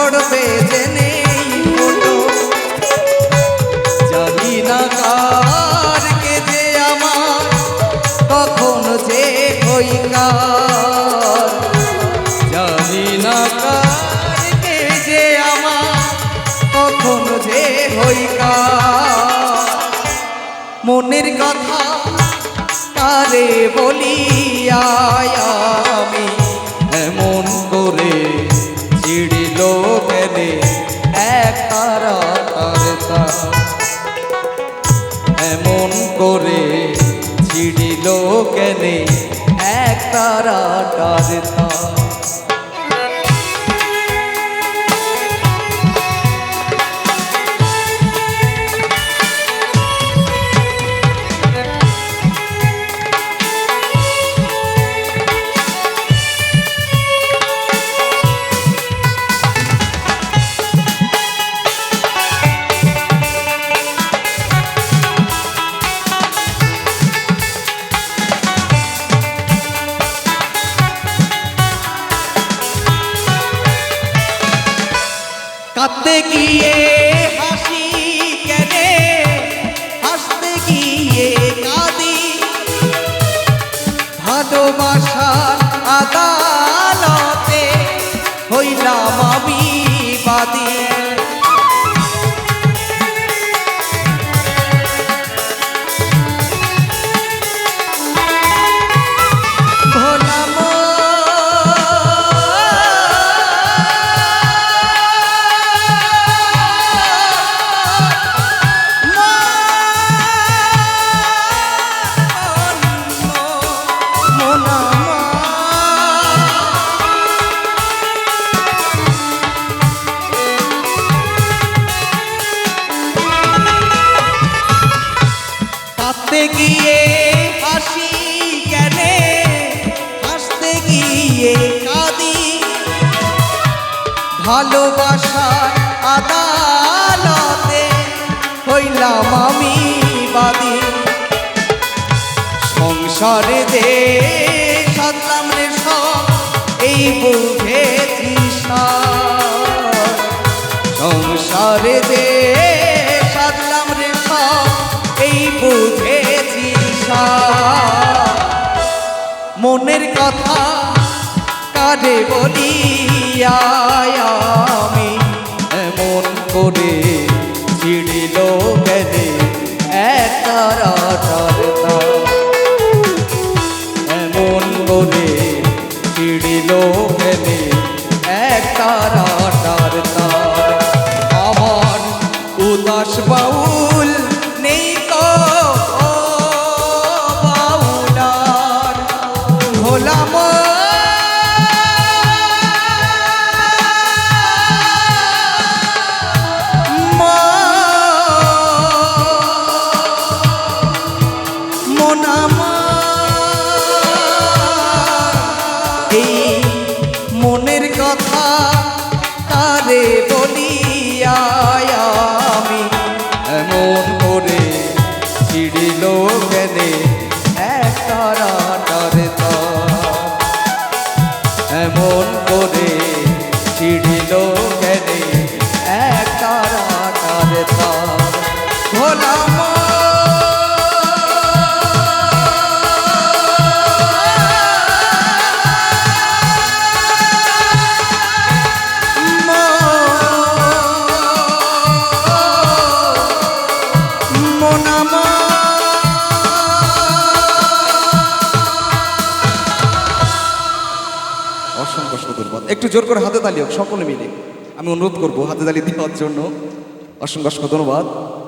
ঝড়বে জেনে ফটো জানি না কার কে যে আমার তখন যে কই কার। জানি না কার কে যে আমার তখন যে হই কার। মনের কথা কারে বলি আমি? এমন করে ছিড়িল কেনে? এক তারা তারতা গিয়ে হাসি কেনে? হাসতে গিয়ে কাঁদি। ভালোবাসার আদালতে হইলাম আমি বাদী। কাঁদতে গিয়ে হাসি কেনে? হাসতে গিয়ে কাঁদি। ভালোবাসার আদালতে হইলাম আমি বাদী। সংসারে দে সাতলাম রে সব, এই বুঝেছি। সংসারে দে মনের কথা কারে বলি আমি এমন করে ছিড়িল গেলে এক এই মনের কথা কারে বলি আমি এমন করে ছিড়িল কেনে? অসংখ্য অসংখ্য ধন্যবাদ একটু জোর করে হাতে তালি হোক, সকলে মিলে। আমি অনুরোধ করব হাতে তালি দেওয়ার জন্য। অসংখ্য ধন্যবাদ।